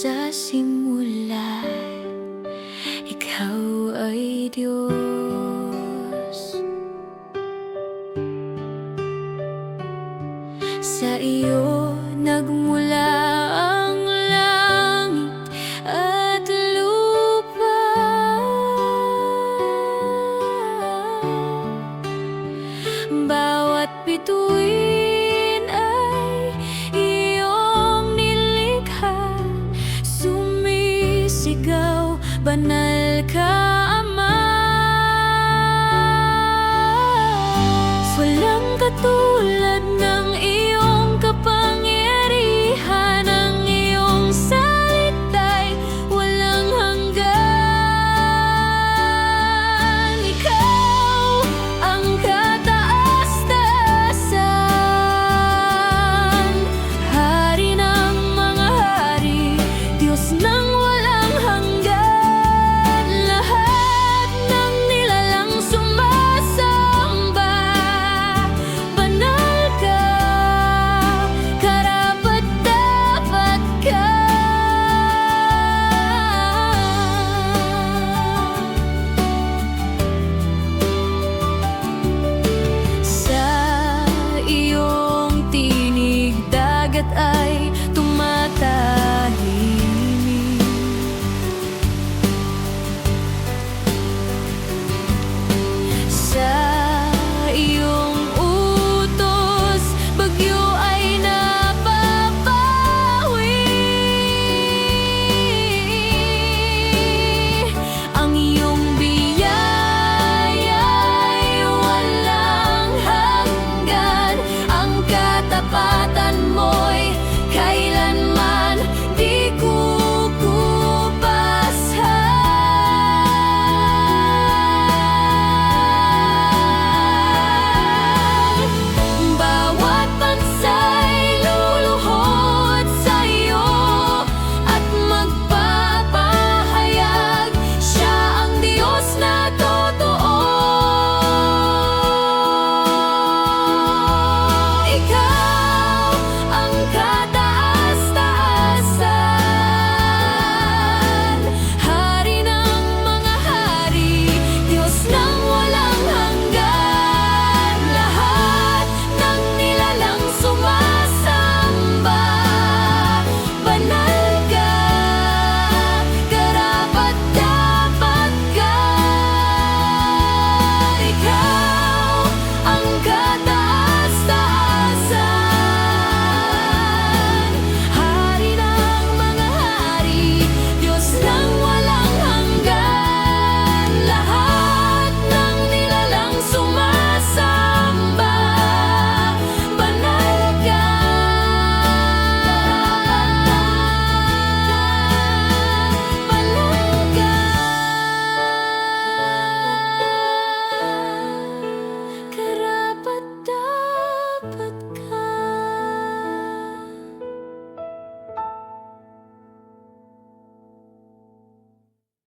sa simula Ikaw ay Diyos. Sa iyo nagmula ang langit at lupa. Bawat bituin बनल